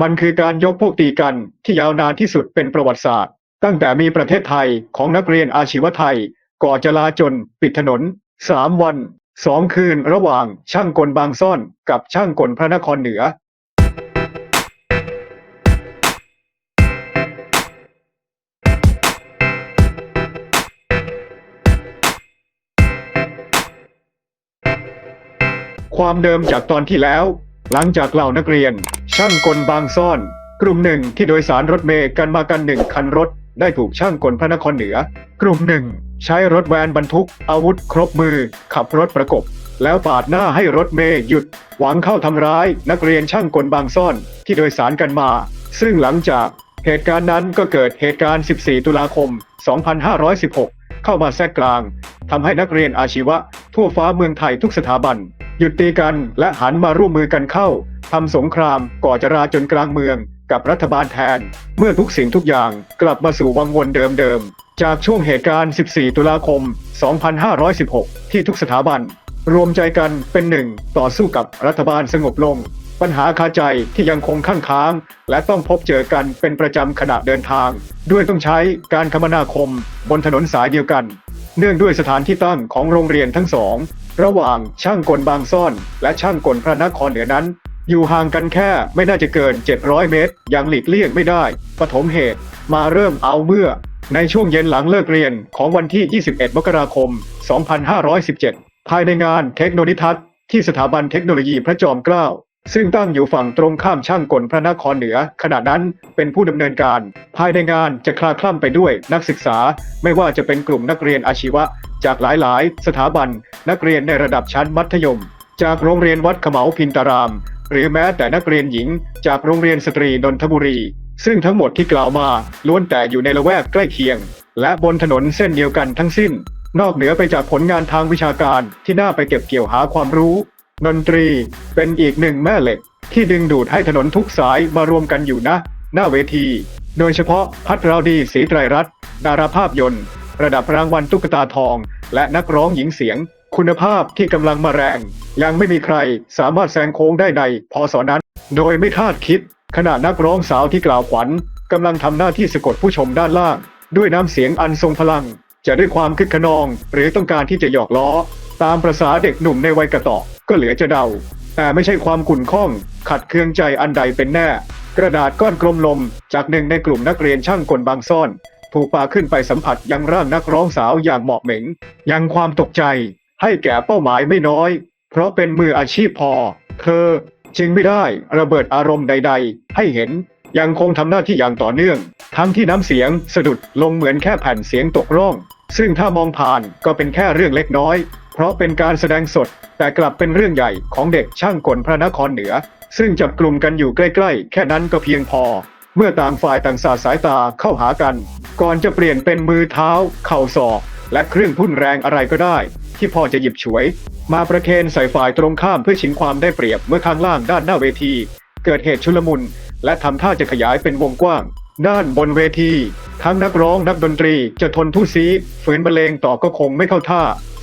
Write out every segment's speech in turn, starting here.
มันคือการยกพวกตีกันที่ยาวนานที่สุดเป็นประวัติศาสตร์ ตั้งแต่มีประเทศไทยของนักเรียนอาชีวะไทย ก่อจลาจลปิดถนนสามวันสองคืนระหว่างช่างกลบางซ่อนกับช่างกลพระนครเหนือ ความเดิมจากตอนที่แล้ว หลังจากเหล่านักเรียน ช่างกลบางซ่อน กลุ่มหนึ่งที่โดยสารรถเมล์กันมากันหนึ่งคันรถ ได้ถูกช่างกลพระนครเหนือ กลุ่มหนึ่ง ใช้รถแวนบรรทุก อาวุธครบมือ ขับรถประกบ แล้วปาดหน้าให้รถเมล์หยุด หวังเข้าทำร้ายนักเรียนช่างกลบางซ่อน ที่โดยสารกันมา ซึ่งหลังจากเหตุการณ์นั้นก็เกิดเหตุการณ์ 14 ตุลาคม 2516 เข้ามาแทรกกลางทำให้นักเรียนอาชีวะ ทั่วฟ้าเมืองไทยทุกสถาบัน หยุดตีกันและหันมาร่วมมือกันเข้าทำสงครามก่อจราจนกลางเมืองกับรัฐบาลแทน เมื่อทุกสิ่งทุกอย่างกลับมาสู่วังวนเดิมๆ จากช่วงเหตุการณ์ 14 ตุลาคม 2516 ที่ทุกสถาบัน รวมใจกันเป็นหนึ่งต่อสู้กับรัฐบาลสงบลง ปัญหาคาใจที่ยังคงข้างค้าง และต้องพบเจอกันเป็นประจำขณะเดินทาง ด้วยต้องใช้การคมนาคมบนถนนสายเดียวกัน เนื่องด้วยสถานที่ตั้งของโรงเรียนทั้งสอง ระหว่างช่างกลบางซ่อน และช่างกลพระนครเหนือนั้น อยู่ห่างกันแค่ไม่น่าจะเกิน 700 เมตร ยังหลีกเลี่ยงไม่ได้ ปฐมเหตุ มาเริ่มเอาเมื่อ ในช่วงเย็นหลังเลิกเรียนของวันที่ 21 มกราคม 2517 ภายในงานเทคโนโลยีทัศน์ที่สถาบันเทคโนโลยีพระจอมเกล้า ซึ่งตั้งอยู่ฝั่งตรงข้ามช่างกลพระนครเหนือ ขณะนั้นเป็นผู้ดำเนินการ ภายในงานจะคลาคล่ำไปด้วยนักศึกษา ไม่ว่าจะเป็นกลุ่มนักเรียนอาชีวะ จากหลายๆ สถาบัน นักเรียนในระดับชั้นมัธยม จากโรงเรียนวัดขมาพินตาราม หรือแม้แต่นักเรียนหญิง จากโรงเรียนสตรีนนทบุรี ซึ่งทั้งหมดที่กล่าวมาล้วนแต่อยู่ในละแวกใกล้เคียง และบนถนนเส้นเดียวกันทั้งสิ้น นอกเหนือไปจากผลงานทางวิชาการที่น่าไปเก็บเกี่ยวหาความรู้ ดนตรีเป็นอีกหนึ่งแม่เหล็ก ที่ดึงดูดให้ถนนทุกสายมารวมกันอยู่นะ หน้าเวที โดยเฉพาะพัทราวดีศรีไตรรัตน์ดาราภาพยนตร์ ระดับรางวัลตุ๊กตาทอง และนักร้องหญิงเสียง คุณภาพที่กำลังมาแรง ยังไม่มีใครสามารถแซงโค้งได้ในพศนั้น โดยไม่คาดคิด ขณะนักร้องสาวที่กล่าวขวัญกำลังทำหน้าที่สะกดผู้ชมด้านล่าง ด้วยน้ำเสียงอันทรงพลัง จะด้วยความคึกขนอง หรือต้องการที่จะหยอกล้อ ตามประษาเด็กหนุ่มในวัยกระต่อ ก็เหลือจะเดา แต่ไม่ใช่ความขุ่นข้อง ขัดเคืองใจอันใดเป็นแน่ กระดาษก้อนกลมลม จากหนึ่งในกลุ่มนักเรียนช่างกลบางซ่อน ถูกปาขึ้นไปสัมผัสยังร่างนักร้องสาวอย่างเหมาะเหม็ง ยังความตกใจ ให้แก่เป้าหมายไม่น้อย เพราะเป็นมืออาชีพพอ เธอจึงไม่ได้ระเบิดอารมณ์ใด ๆ ให้เห็นยังคงทำหน้าที่อย่างต่อเนื่อง ทั้งที่น้ำเสียงสะดุดลงเหมือนแค่แผ่นเสียงตกร่อง ซึ่งถ้ามองผ่านก็เป็นแค่เรื่องเล็กน้อย เพราะเป็นการแสดงสดแต่กลับเป็นเรื่องใหญ่ของเด็กช่างกลพระนครเหนือ ซึ่งจับกลุ่มกันอยู่ใกล้ๆ แค่นั้นก็เพียงพอ เมื่อต่างฝ่ายต่างสาดสายตาเข้าหากัน ก่อนจะเปลี่ยนเป็นมือเท้า เข่าศอก และเครื่องทุ่นแรงอะไรก็ได้ ที่พอจะหยิบฉวย มาประเคนใส่ฝ่ายตรงข้ามเพื่อชิงความได้เปรียบเมื่อข้างล่างด้านหน้าเวที เกิดเหตุชุลมุน และทำท่าจะขยายเป็นวงกว้างด้านบนเวที ทั้งนักร้องนักดนตรีจะทนทุซีฝืนบรรเลงต่อก็คงไม่เข้าท่า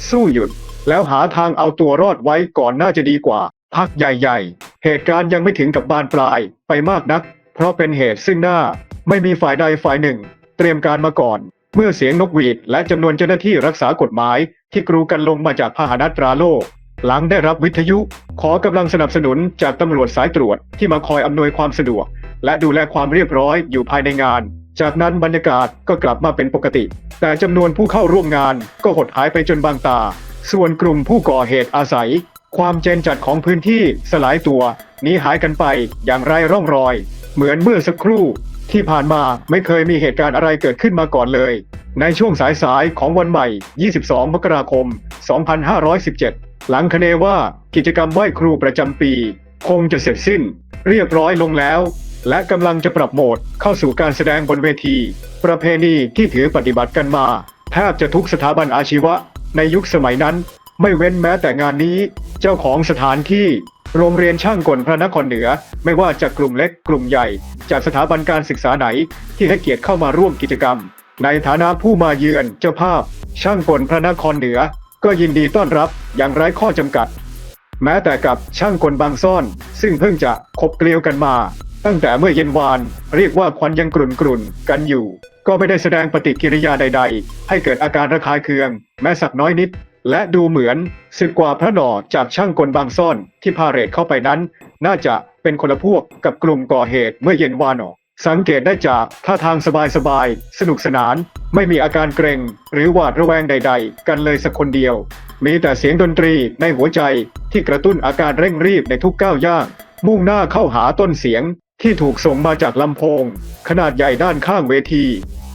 สู้หยุด แล้วหาทางเอาตัวรอดไว้ก่อนน่าจะดีกว่า พักใหญ่ๆ เหตุการณ์ยังไม่ถึงกับบานปลายไปมากนัก เพราะเป็นเหตุซึ่งหน้า ไม่มีฝ่ายใดฝ่ายหนึ่ง เตรียมการมาก่อน เมื่อเสียงนกหวีดและจำนวนเจ้าหน้าที่รักษากฎหมาย ที่กรูกันลงมาจากพาหนะตราโลก หลังได้รับวิทยุ ขอกำลังสนับสนุนจากตำรวจสายตรวจที่มาคอยอำนวยความสะดวก และดูแลความเรียบร้อยอยู่ภายในงาน จากนั้นบรรยากาศก็กลับมาเป็นปกติ แต่จำนวนผู้เข้าร่วมงานก็หดหายไปจนบางตา ส่วนกลุ่มผู้ก่อเหตุอาศัย ความเจนจัดของพื้นที่สลายตัวหนีหายกันไปอย่างไร้ร่องรอย เหมือนเมื่อสักครู่ที่ผ่านมาไม่เคยมีเหตุการณ์อะไรเกิดขึ้นมาก่อนเลย ในช่วงสายๆของวันใหม่ 22 มกราคม 2517 หลังคเนว่ากิจกรรมไหว้ครูประจำปี คงจะเสร็จสิ้น เรียบร้อยลงแล้ว และกำลังจะปรับโหมดเข้าสู่การแสดงบนเวที ประเพณีที่ถือปฏิบัติกันมาแทบจะทุกสถาบันอาชีวะในยุคสมัยนั้น ไม่เว้นแม้แต่งานนี้ เจ้าของสถานที่โรงเรียนช่างกลพระนครเหนือ ไม่ว่าจากกลุ่มเล็กกลุ่มใหญ่ จากสถาบันการศึกษาไหน ที่ให้เกียรติเข้ามาร่วมกิจกรรม ในฐานะผู้มาเยือนเจ้าภาพ ช่างกลพระนครเหนือ ก็ยินดีต้อนรับอย่างไร้ข้อจำกัด แม้แต่กับช่างกลบางซ่อน ซึ่งเพิ่งจะคบเกลียวกันมา ตั้งแต่เมื่อเย็นวาน เรียกว่าควันยังกรุ่นกรุ่นกันอยู่ ก็ไม่ได้แสดงปฏิกิริยาใด ๆ ให้เกิดอาการระคายเคือง แม้สักน้อยนิด และดูเหมือนสึกกว่าพระหน่อจากช่างกลบางซ่อนที่พาเรดเข้าไปนั้น น่าจะเป็นคนละพวกกับกลุ่มก่อเหตุเมื่อเย็นวานออกสังเกตได้จากท่าทางสบายๆ สนุกสนาน ไม่มีอาการเกรง หรือหวาดระแวงใด ๆ กันเลยสักคนเดียว มีแต่เสียงดนตรีในหัวใจที่กระตุ้นอาการเร่งรีบในทุกก้าวย่าง มุ่งหน้าเข้าหาต้นเสียง ที่ถูกส่งมาจากลำโพง ขนาดใหญ่ด้านข้างเวที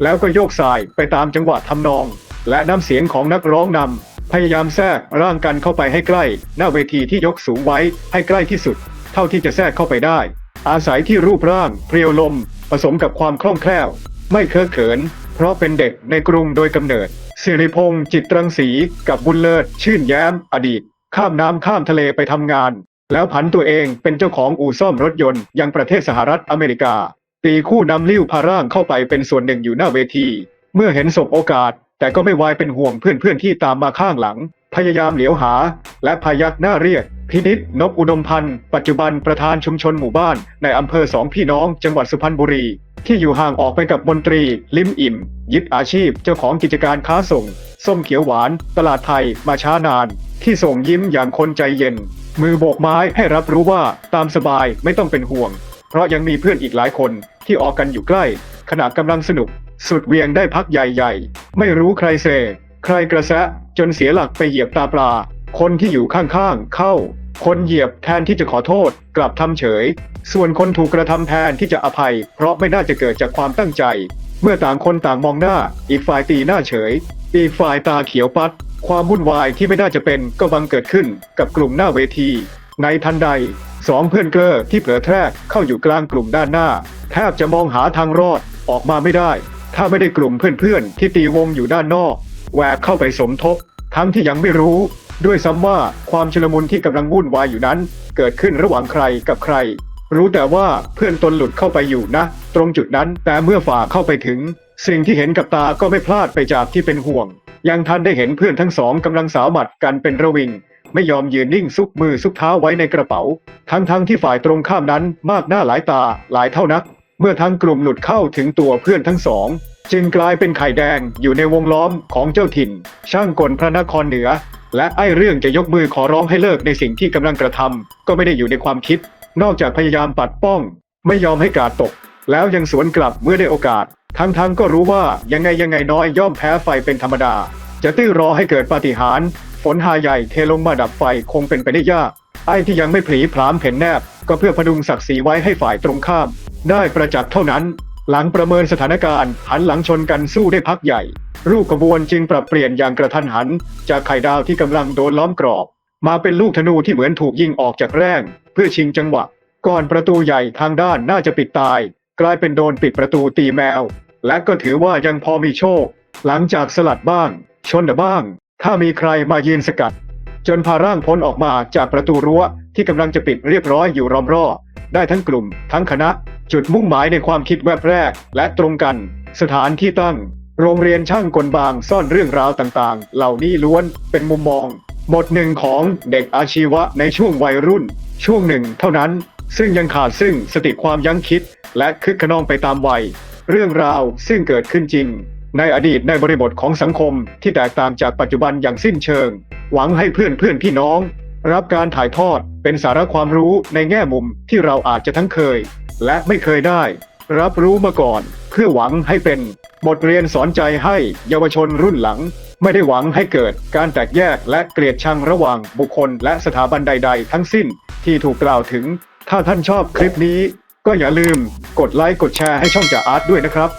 แล้วก็โยกสายไปตามจังหวะทำนอง และน้ำเสียงของนักร้องนำพยายามแทรกร่างกันเข้าไปให้ใกล้ หน้าเวทีที่ยกสูงไว้ให้ใกล้ที่สุด เท่าที่จะแทรกเข้าไปได้ อาศัยที่รูปร่างเพรียวลม ผสมกับความคล่องแคล่ว ไม่เคอะเขิน เพราะเป็นเด็กในกรุงโดยกำเนิดสิริพงษ์จิตรังสีกับบุญเลิศ ชื่นแย้ม อดีต ข้ามน้ำข้ามทะเลไปทำงาน แล้วผันตัวเองเป็นเจ้าของอู่ซ่อมรถยนต์ยังประเทศสหรัฐอเมริกา ตีคู่นำลิ้วพาร่างเข้าไปเป็นส่วนหนึ่งอยู่หน้าเวที เมื่อเห็นศพโอกาส แต่ก็ไม่วายเป็นห่วงเพื่อนๆที่ตามมาข้างหลัง พยายามเหลียวหา และพยักหน้าเรียก พินิษนกอุดมพันธ์ปัจจุบันประธานชุมชนหมู่บ้าน ในอำเภอสองพี่น้องจังหวัดสุพรรณบุรี ที่อยู่ห่างออกไปกับมนตรี ลิมอิ่ม ยึดอาชีพเจ้าของกิจการค้าส่ง ส้มเขียวหวาน ตลาดไทยมาช้านาน ที่ส่งยิ้มอย่างคนใจเย็น มือโบกไม้ให้รับรู้ว่าตามสบายไม่ต้องเป็นห่วง เพราะยังมีเพื่อนอีกหลายคนที่ออกกันอยู่ใกล้ ขณะกำลังสนุก สุดเวียงได้พักใหญ่ๆ ไม่รู้ใครเซ ใครกระแสะจนเสียหลักไปเหยียบตาปลา คนที่อยู่ข้างๆ เข้า คนเหยียบแทนที่จะขอโทษ กลับทำเฉย ส่วนคนถูกกระทำแทนที่จะอภัย เพราะไม่น่าจะเกิดจากความตั้งใจ เมื่อต่างคนต่างมองหน้า อีกฝ่ายตีหน้าเฉย อีกฝ่ายตาเขียวปัด ความวุ่นวายที่ไม่น่าจะเป็นก็บังเกิดขึ้นกับกลุ่มหน้าเวที ในทันใดสองเพื่อนเกลอที่เผลอแทรกเข้าอยู่กลางกลุ่มด้านหน้า แทบจะมองหาทางรอดออกมาไม่ได้ ถ้าไม่ได้กลุ่มเพื่อนๆ ที่ตีวงอยู่ด้านนอกแหวกเข้าไปสมทบ ทั้งที่ยังไม่รู้ ด้วยซ้ำว่าความชุลมุนที่กำลังวุ่นวายอยู่นั้น เกิดขึ้นระหว่างใครกับใคร รู้แต่ว่าเพื่อนตนหลุดเข้าไปอยู่นะ ตรงจุดนั้นแต่เมื่อฝ่าเข้าไปถึง สิ่งที่เห็นกับตาก็ไม่พลาดไปจากที่เป็นห่วง ยังทันได้เห็นเพื่อนทั้งสองกำลังสาวหมัดกันเป็นระวิง ไม่ยอมยืนนิ่งซุกมือซุกเท้าไว้ในกระเป๋า ทั้งทั้งที่ฝ่ายตรงข้ามนั้นมากหน้าหลายตาหลายเท่านัก เมื่อทั้งกลุ่มหลุดเข้าถึงตัวเพื่อนทั้งสอง จึงกลายเป็นไข่แดงอยู่ในวงล้อมของเจ้าถิ่น ช่างกลพระนครเหนือ และไอ้เรื่องจะยกมือขอร้องให้เลิกในสิ่งที่กำลังกระทำก็ไม่ได้อยู่ในความคิด นอกจากพยายามปัดป้อง ไม่ยอมให้กาดตก แล้วยังสวนกลับเมื่อได้โอกาส ทั้งๆก็รู้ว่ายังไงยังไงน้อยย่อมแพ้ไฟเป็นธรรมดา จะตื้อรอให้เกิดปาฏิหาริย์ฝนหาใหญ่เทลงมาดับไฟคงเป็นไปได้ยาก ไอ้ที่ยังไม่ผลีพรามเพ่นแนบ ก็เพื่อพดุงศักดิ์ศรีไว้ให้ฝ่ายตรงข้าม ได้ประจักษ์เท่านั้น หลังประเมินสถานการณ์หันหลังชนกันสู้ได้พักใหญ่ รูปขบวนจึงปรับเปลี่ยนอย่างกระทันหัน จากไข่ดาวที่กำลังโดนล้อมกรอบ มาเป็นลูกธนูที่เหมือนถูกยิงออกจากแร่ง เพื่อชิงจังหวะ ก่อนประตูใหญ่ทางด้านน่าจะปิดตาย กลายเป็นโดนปิดประตูตีแมว และก็ถือว่ายังพอมีโชค หลังจากสลัดบ้าง ชนบ้าง ถ้ามีใครมายืนสกัด จนพาร่างพ้นออกมาจากประตูรั้วที่กำลังจะปิดเรียบร้อยอยู่รอมรอบได้ทั้งกลุ่ม ทั้งคณะ จุดมุ่งหมายในความคิดแวบแรก และตรงกัน สถานที่ตั้ง โรงเรียนช่างกลบางซ่อนเรื่องราวต่างๆ เหล่านี้ล้วนเป็นมุมมองบทหนึ่งของเด็กอาชีวะในช่วงวัยรุ่น ช่วงหนึ่งเท่านั้น ซึ่งยังขาดซึ่งสติความยั้งคิด และคึกขนองไปตามวัย เรื่องราวซึ่งเกิดขึ้นจริง ในอดีตในบริบทของสังคมที่แตกต่างจากปัจจุบันอย่างสิ้นเชิง หวังให้เพื่อนเพื่อนพี่น้อง รับการถ่ายทอดเป็นสาระความรู้ในแง่มุมที่เราอาจจะทั้งเคย และไม่เคยได้ รับรู้มาก่อน เพื่อหวังให้เป็น บทเรียนสอนใจให้เยาวชนรุ่นหลัง ไม่ได้หวังให้เกิดการแตกแยกและเกลียดชังระหว่างบุคคลและสถาบันใด ๆ ทั้งสิ้นที่ถูกกล่าวถึง ถ้าท่านชอบคลิปนี้ ก็อย่าลืมกดไลค์กดแชร์ให้ช่องจ่าอาร์ตด้วยนะครับ